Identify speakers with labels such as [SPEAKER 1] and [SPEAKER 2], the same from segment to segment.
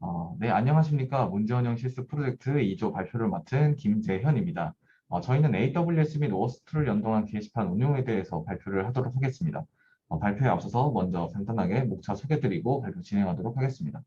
[SPEAKER 1] 어, 네, 안녕하십니까. 문제원형 실습 프로젝트 2조 발표를 맡은 김재현입니다. 어, 저희는 AWS 및 오스트를 연동한 게시판 운용에 대해서 발표를 하도록 하겠습니다. 어, 발표에 앞서서 먼저 간단하게 목차 소개드리고 발표 진행하도록 하겠습니다.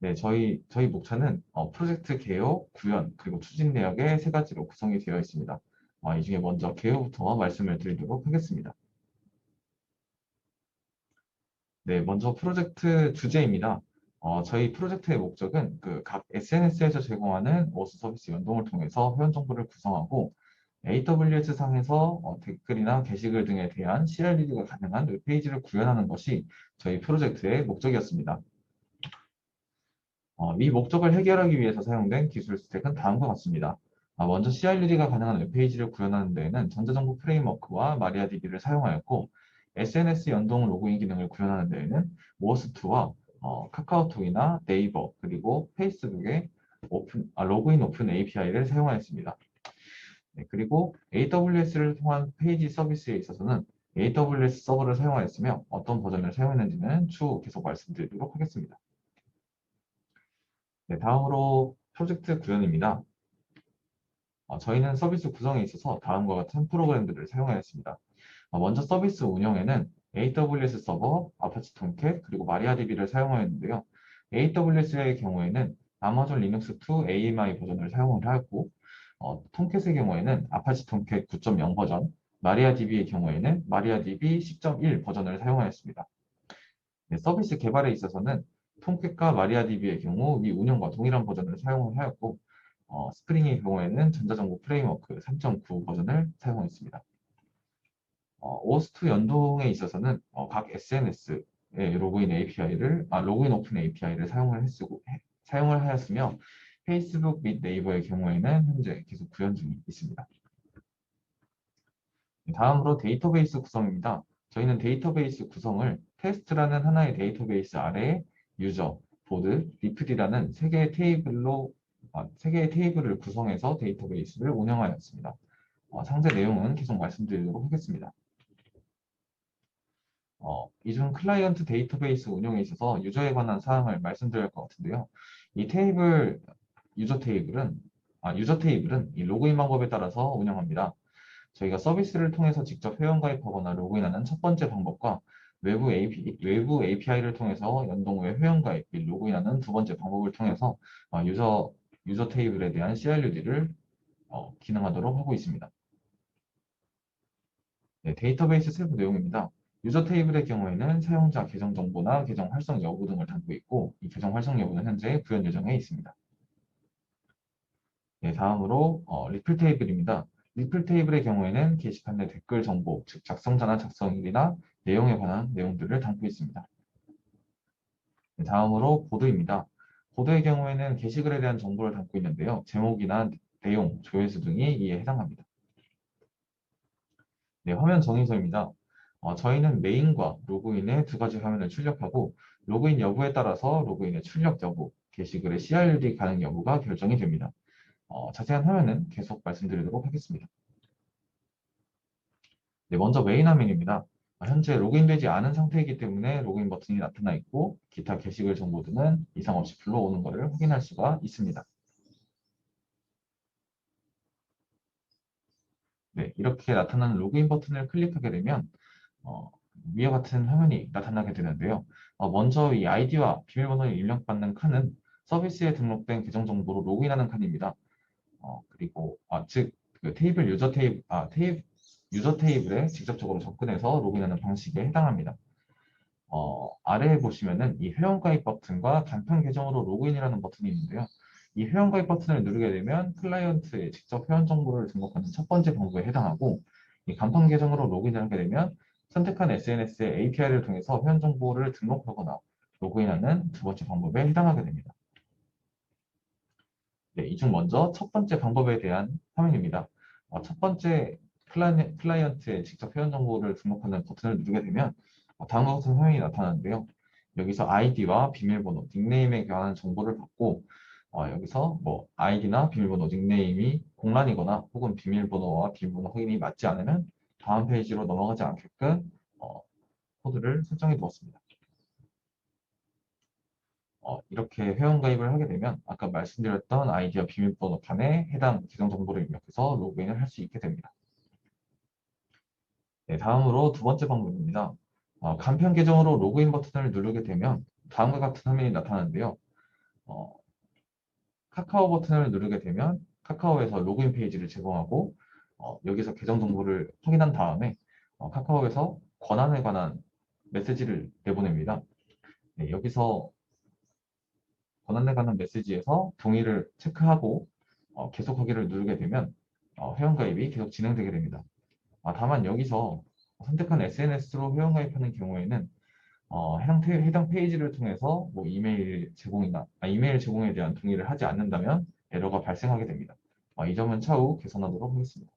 [SPEAKER 1] 네, 저희, 저희 목차는 어, 프로젝트 개요, 구현, 그리고 추진 내역의 세 가지로 구성이 되어 있습니다. 어, 이 중에 먼저 개요부터 말씀을 드리도록 하겠습니다. 네, 먼저 프로젝트 주제입니다. 어, 저희 프로젝트의 목적은 그 각 SNS에서 제공하는 OS 서비스 연동을 통해서 회원 정보를 구성하고 AWS 상에서 어, 댓글이나 게시글 등에 대한 CRD가 가능한 웹페이지를 구현하는 것이 저희 프로젝트의 목적이었습니다. 어, 이 목적을 해결하기 위해서 사용된 기술 스택은 다음과 같습니다. 아, 먼저 CRD가 가능한 웹페이지를 구현하는 데에는 전자정보 프레임워크와 마리아DB를 사용하였고 SNS 연동 로그인 기능을 구현하는 데에는 모어스트와 어, 카카오톡이나 네이버 그리고 페이스북의 오픈, 아, 로그인 오픈 API를 사용하였습니다. 네, 그리고 AWS를 통한 페이지 서비스에 있어서는 AWS 서버를 사용하였으며 어떤 버전을 사용했는지는 추후 계속 말씀드리도록 하겠습니다. 네, 다음으로 프로젝트 구현입니다. 어, 저희는 서비스 구성에 있어서 다음과 같은 프로그램들을 사용하였습니다. 어, 먼저 서비스 운영에는 AWS 서버, 아파치 톰캣, 그리고 마리아DB를 사용하였는데요. AWS의 경우에는 아마존 리눅스 2 AMI 버전을 사용을 하였고, 어, 톰캣의 경우에는 아파치 톰캣 9.0 버전, 마리아DB의 경우에는 마리아DB 10.1 버전을 사용하였습니다. 네, 서비스 개발에 있어서는 톰캣과 마리아DB의 경우 위 운영과 동일한 버전을 사용을 하였고, 어, 스프링의 경우에는 전자정보 프레임워크 3.9 버전을 사용했습니다. 어, OS2 연동에 있어서는 어, 각 SNS의 로그인 API를 아, 로그인 오픈 API를 사용을 했고 사용을 하였으며 페이스북 및 네이버의 경우에는 현재 계속 구현 중에 있습니다. 다음으로 데이터베이스 구성입니다. 저희는 데이터베이스 구성을 테스트라는 하나의 데이터베이스 아래에 유저, 보드, 리플이라는 세 개의 테이블로 아, 세 개의 테이블을 구성해서 데이터베이스를 운영하였습니다. 어, 상세 내용은 계속 말씀드리도록 하겠습니다. 어, 이중 클라이언트 데이터베이스 운영에 있어서 유저에 관한 사항을 말씀드릴 것 같은데요. 이 테이블, 유저 테이블은, 아, 유저 테이블은 이 로그인 방법에 따라서 운영합니다. 저희가 서비스를 통해서 직접 회원 가입하거나 로그인하는 첫 번째 방법과 외부, AP, 외부 API를 통해서 연동 후에 회원 가입 및 로그인하는 두 번째 방법을 통해서 어, 유저, 유저 테이블에 대한 CRUD를 어, 기능하도록 하고 있습니다. 네, 데이터베이스 세부 내용입니다. 유저 테이블의 경우에는 사용자 계정 정보나 계정 활성 여부 등을 담고 있고 이 계정 활성 여부는 현재 구현 예정에 있습니다. 네, 다음으로 어, 리플 테이블입니다. 리플 테이블의 경우에는 게시판 내 댓글 정보, 즉 작성자나 작성일이나 내용에 관한 내용들을 담고 있습니다. 네, 다음으로 보드입니다. 보드의 경우에는 게시글에 대한 정보를 담고 있는데요. 제목이나 내용, 조회수 등이 이에 해당합니다. 네, 화면 정의서입니다. 어, 저희는 메인과 로그인의 두 가지 화면을 출력하고 로그인 여부에 따라서 로그인의 출력 여부, 게시글의 CRUD 가능 여부가 결정이 됩니다. 어, 자세한 화면은 계속 말씀드리도록 하겠습니다. 네, 먼저 메인 화면입니다. 어, 현재 로그인되지 않은 상태이기 때문에 로그인 버튼이 나타나 있고 기타 게시글 정보 등은 이상 없이 불러오는 것을 확인할 수가 있습니다. 네, 이렇게 나타나는 로그인 버튼을 클릭하게 되면 어, 위와 같은 화면이 나타나게 되는데요. 어, 먼저 이 아이디와 비밀번호를 입력받는 칸은 서비스에 등록된 계정 정보로 로그인하는 칸입니다. 어, 그리고 아, 즉 그 테이블 유저 테이블 아 테이블 유저 테이블에 직접적으로 접근해서 로그인하는 방식에 해당합니다. 어, 아래에 보시면은 이 회원가입 버튼과 간편 계정으로 로그인이라는 버튼이 있는데요. 이 회원가입 버튼을 누르게 되면 클라이언트에 직접 회원 정보를 등록하는 첫 번째 방법에 해당하고 이 간판 계정으로 로그인을 하게 되면 선택한 SNS의 API를 통해서 회원 정보를 등록하거나 로그인하는 두 번째 방법에 해당하게 됩니다. 네, 이 중 먼저 첫 번째 방법에 대한 화면입니다. 어, 첫 번째 클라이, 클라이언트에 직접 회원 정보를 등록하는 버튼을 누르게 되면 어, 다음과 같은 화면이 나타나는데요. 여기서 아이디와 비밀번호, 닉네임에 관한 정보를 받고 어, 여기서 뭐 아이디나 비밀번호, 닉네임이 공란이거나 혹은 비밀번호와 비밀번호 확인이 맞지 않으면 다음 페이지로 넘어가지 않게끔 어, 코드를 설정해 두었습니다. 어, 이렇게 회원가입을 하게 되면 아까 말씀드렸던 아이디어 비밀번호 칸에 해당 계정 정보를 입력해서 로그인을 할 수 있게 됩니다. 네, 다음으로 두 번째 방법입니다. 어, 간편 계정으로 로그인 버튼을 누르게 되면 다음과 같은 화면이 나타나는데요. 어, 카카오 버튼을 누르게 되면 카카오에서 로그인 페이지를 제공하고 어, 여기서 계정 정보를 확인한 다음에 어, 카카오에서 권한에 관한 메시지를 내보냅니다. 네, 여기서 권한에 관한 메시지에서 동의를 체크하고 어, 계속하기를 누르게 되면 어, 회원가입이 계속 진행되게 됩니다. 아, 다만 여기서 선택한 SNS로 회원가입하는 경우에는 어, 해당, 페, 해당 페이지를 통해서 뭐 이메일 제공이나 아, 이메일 제공에 대한 동의를 하지 않는다면 에러가 발생하게 됩니다. 어, 이 점은 차후 개선하도록 하겠습니다.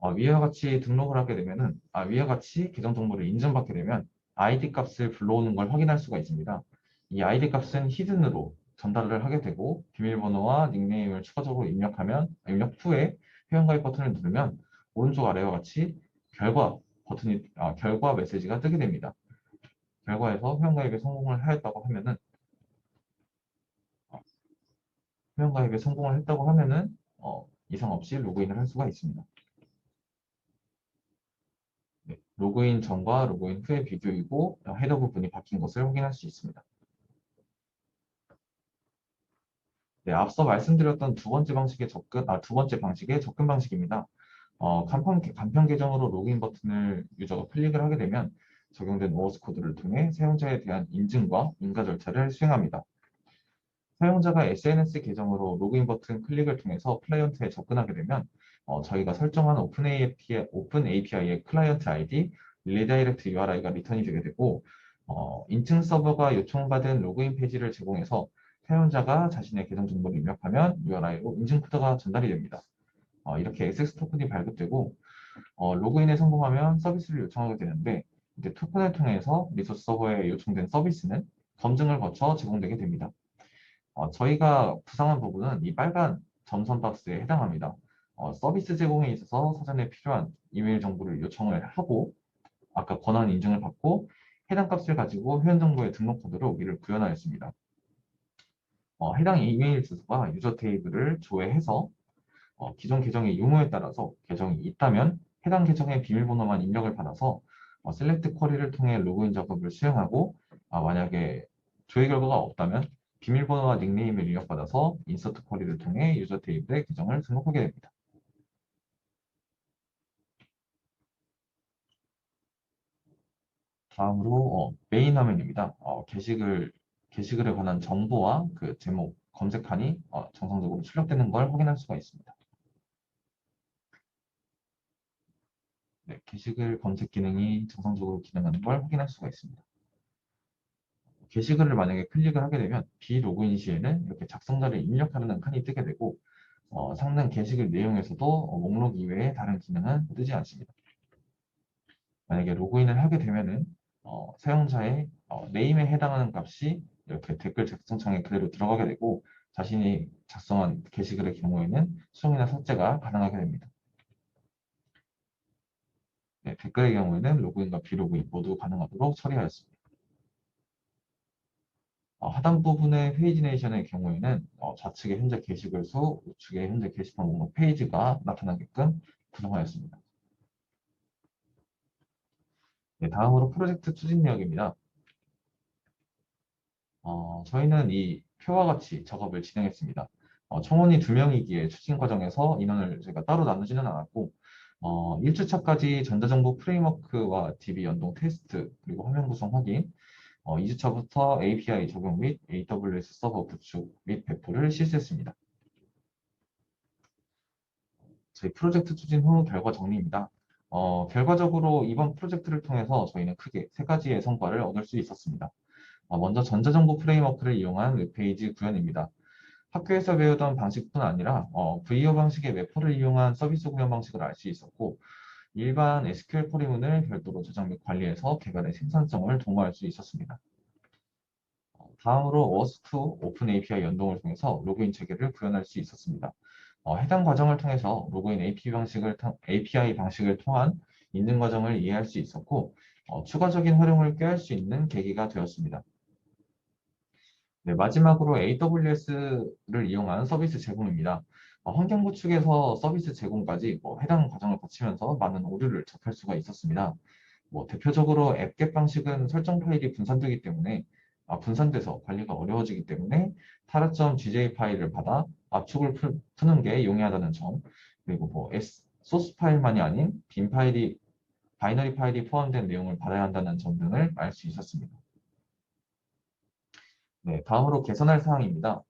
[SPEAKER 1] 어, 위와 같이 등록을 하게 되면은 아, 위와 같이 계정 정보를 인증받게 되면 ID 값을 불러오는 걸 확인할 수가 있습니다. 이 ID 값은 히든으로 전달을 하게 되고 비밀번호와 닉네임을 추가적으로 입력하면 입력 후에 회원가입 버튼을 누르면 오른쪽 아래와 같이 결과 버튼이 아, 결과 메시지가 뜨게 됩니다. 결과에서 회원가입에 성공을 하였다고 하면은 어, 회원가입에 성공을 했다고 하면은 어, 이상 없이 로그인을 할 수가 있습니다. 네, 로그인 전과 로그인 후의 비교이고 헤더 부분이 바뀐 것을 확인할 수 있습니다. 네, 앞서 말씀드렸던 두 번째 방식의 접근, 아, 두 번째 방식의 접근 방식입니다. 어, 간편, 간편 계정으로 로그인 버튼을 유저가 클릭을 하게 되면 적용된 오어스 코드를 통해 사용자에 대한 인증과 인가 절차를 수행합니다. 사용자가 SNS 계정으로 로그인 버튼 클릭을 통해서 클라이언트에 접근하게 되면 어, 저희가 설정한 오픈 API, 오픈 API의 클라이언트 ID, 리다이렉트 URI가 리턴이 되게 되고 어, 인증 서버가 요청받은 로그인 페이지를 제공해서 사용자가 자신의 계정 정보를 입력하면 URI로 인증 코드가 전달이 됩니다. 어, 이렇게 XX 토큰이 발급되고 어, 로그인에 성공하면 서비스를 요청하게 되는데 이제 토큰을 통해서 리소스 서버에 요청된 서비스는 검증을 거쳐 제공되게 됩니다. 어, 저희가 구상한 부분은 이 빨간 점선 박스에 해당합니다. 어, 서비스 제공에 있어서 사전에 필요한 이메일 정보를 요청을 하고 아까 권한 인증을 받고 해당 값을 가지고 회원 정보의 등록 코드로 이를 구현하였습니다. 어, 해당 이메일 주소와 유저 테이블을 조회해서 어, 기존 계정의 유무에 따라서 계정이 있다면 해당 계정의 비밀번호만 입력을 받아서 어, 셀렉트 쿼리를 통해 로그인 작업을 수행하고 아, 만약에 조회 결과가 없다면 비밀번호와 닉네임을 입력받아서 인서트 쿼리를 통해 유저 테이블에 계정을 등록하게 됩니다. 다음으로 어, 메인 화면입니다. 어, 게시글 게시글에 관한 정보와 그 제목 검색칸이 어, 정상적으로 출력되는 걸 확인할 수가 있습니다. 네, 게시글 검색 기능이 정상적으로 기능하는 걸 확인할 수가 있습니다. 게시글을 만약에 클릭을 하게 되면 비로그인 시에는 이렇게 작성자를 입력하는 칸이 뜨게 되고 어, 상단 게시글 내용에서도 어, 목록 이외에 다른 기능은 뜨지 않습니다. 만약에 로그인을 하게 되면은 어, 사용자의 어, 네임에 해당하는 값이 이렇게 댓글 작성창에 그대로 들어가게 되고 자신이 작성한 게시글의 경우에는 수정이나 삭제가 가능하게 됩니다. 네, 댓글의 경우에는 로그인과 비로그인 모두 가능하도록 처리하였습니다. 어, 하단 부분의 페이지네이션의 경우에는 어, 좌측에 현재 게시글 수, 우측에 현재 게시판 목록 페이지가 나타나게끔 구성하였습니다. 네, 다음으로 프로젝트 추진 내역입니다. 어, 저희는 이 표와 같이 작업을 진행했습니다. 어, 청원이 두 명이기에 추진 과정에서 인원을 저희가 따로 나누지는 않았고 어, 1주차까지 전자정보 프레임워크와 DB 연동 테스트 그리고 화면 구성 확인 어, 2주차부터 API 적용 및 AWS 서버 구축 및 배포를 실시했습니다. 저희 프로젝트 추진 후 결과 정리입니다. 어, 결과적으로 이번 프로젝트를 통해서 저희는 크게 세 가지의 성과를 얻을 수 있었습니다. 어, 먼저 전자정보 프레임워크를 이용한 웹페이지 구현입니다. 학교에서 배우던 방식뿐 아니라 어, VO 방식의 웹포를 이용한 서비스 구현 방식을 알 수 있었고 일반 SQL 포리문을 별도로 저장 및 관리해서 개발의 생산성을 도모할 수 있었습니다. 어, 다음으로 워스2 오픈 API 연동을 통해서 로그인 체계를 구현할 수 있었습니다. 어, 해당 과정을 통해서 로그인 API 방식을, API 방식을 통한 인증 과정을 이해할 수 있었고 어, 추가적인 활용을 꾀할 수 있는 계기가 되었습니다. 네, 마지막으로 AWS를 이용한 서비스 제공입니다. 어, 환경 구축에서 서비스 제공까지 뭐 해당 과정을 거치면서 많은 오류를 접할 수가 있었습니다. 뭐 대표적으로 앱 겟 방식은 설정 파일이 분산되기 때문에 아, 분산돼서 관리가 어려워지기 때문에 타라점 GJ 파일을 받아 압축을 푸, 푸는 게 용이하다는 점 그리고 뭐 S, 소스 파일만이 아닌 빈 파일이 바이너리 파일이 포함된 내용을 받아야 한다는 점 등을 알 수 있었습니다. 네, 다음으로 개선할 사항입니다.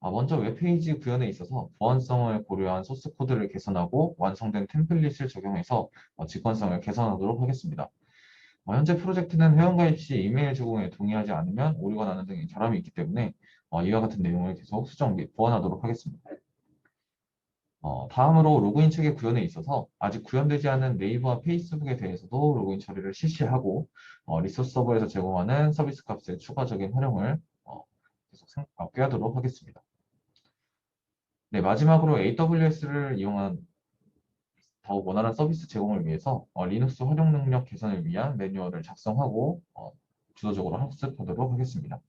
[SPEAKER 1] 아, 먼저 웹페이지 구현에 있어서 보안성을 고려한 소스 코드를 개선하고 완성된 템플릿을 적용해서 어, 직관성을 개선하도록 하겠습니다. 어, 현재 프로젝트는 회원가입 시 이메일 제공에 동의하지 않으면 오류가 나는 등의 결함이 있기 때문에 어, 이와 같은 내용을 계속 수정 및 보완하도록 하겠습니다. 어, 다음으로 로그인 체계 구현에 있어서 아직 구현되지 않은 네이버와 페이스북에 대해서도 로그인 처리를 실시하고 어, 리소스 서버에서 제공하는 서비스 값의 추가적인 활용을 어, 계속 생- 어, 하겠습니다. 네, 마지막으로 AWS를 이용한 더욱 원활한 서비스 제공을 위해서 어, 리눅스 활용 능력 개선을 위한 매뉴얼을 작성하고 어, 주도적으로 학습하도록 하겠습니다.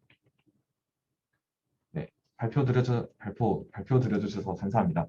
[SPEAKER 1] 네, 발표 드려주 발표 발표 드려주셔서 감사합니다.